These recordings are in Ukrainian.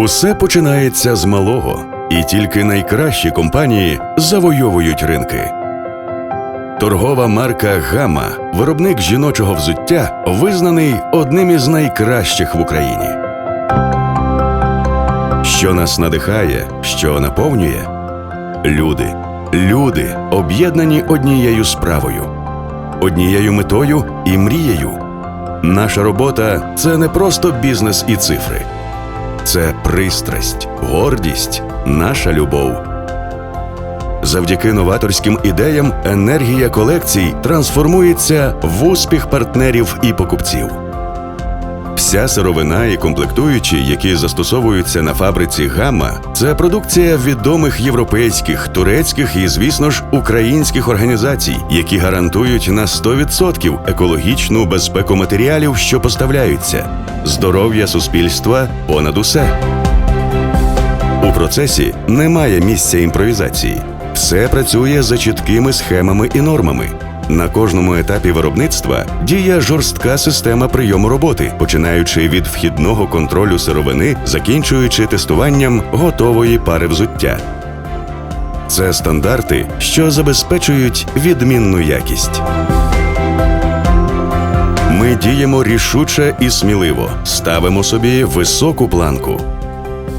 Усе починається з малого, і тільки найкращі компанії завойовують ринки. Торгова марка Гама, виробник жіночого взуття, визнаний одним із найкращих в Україні. Що нас надихає, що наповнює? Люди. Люди, об'єднані однією справою, однією метою і мрією. Наша робота це не просто бізнес і цифри, це пристрасть, гордість, наша любов. Завдяки новаторським ідеям енергія колекцій трансформується в успіх партнерів і покупців. Вся сировина і комплектуючі, які застосовуються на фабриці Гамма, це продукція відомих європейських, турецьких і, звісно ж, українських організацій, які гарантують на 100% екологічну безпеку матеріалів, що поставляються, здоров'я суспільства понад усе. У процесі немає місця імпровізації. Все працює за чіткими схемами і нормами. На кожному етапі виробництва діє жорстка система прийому роботи, починаючи від вхідного контролю сировини, закінчуючи тестуванням готової пари взуття. Це стандарти, що забезпечують відмінну якість. Ми діємо рішуче і сміливо, ставимо собі високу планку.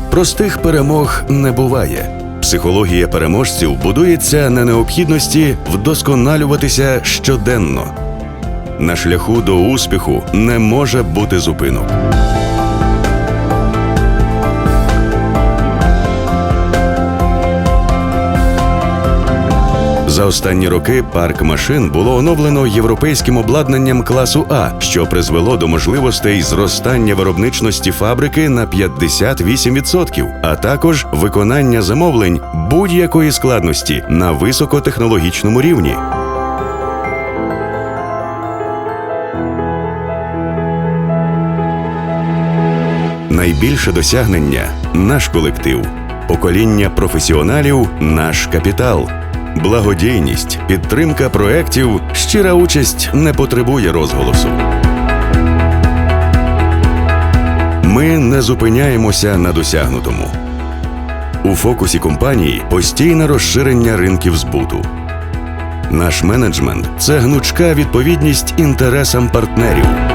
Простих перемог не буває. Психологія переможців будується на необхідності вдосконалюватися щоденно. На шляху до успіху не може бути зупинок. За останні роки парк машин було оновлено європейським обладнанням класу А, що призвело до можливостей зростання виробничності фабрики на 58%, а також виконання замовлень будь-якої складності на високотехнологічному рівні. Найбільше досягнення наш колектив, покоління професіоналів, наш капітал. Благодійність, підтримка проєктів, щира участь не потребує розголосу. Ми не зупиняємося на досягнутому. У фокусі компанії постійне розширення ринків збуту. Наш менеджмент це гнучка відповідність інтересам партнерів.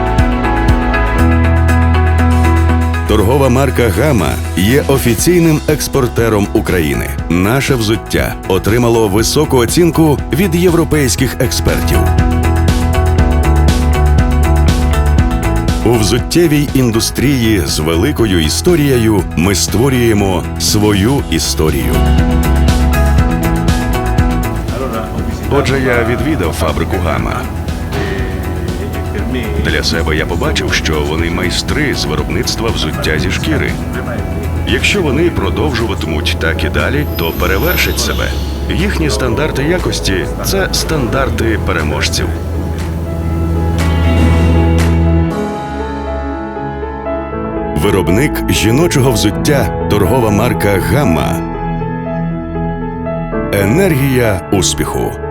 Торгова марка Гама є офіційним експортером України. Наше взуття отримало високу оцінку від європейських експертів. У взуттєвій індустрії з великою історією ми створюємо свою історію. Отже, я відвідав фабрику Гама. Для себе я побачив, що вони майстри з виробництва взуття зі шкіри. Якщо вони продовжуватимуть так і далі, то перевершать себе. Їхні стандарти якості це стандарти переможців. Виробник жіночого взуття торгова марка Гамма. Енергія успіху.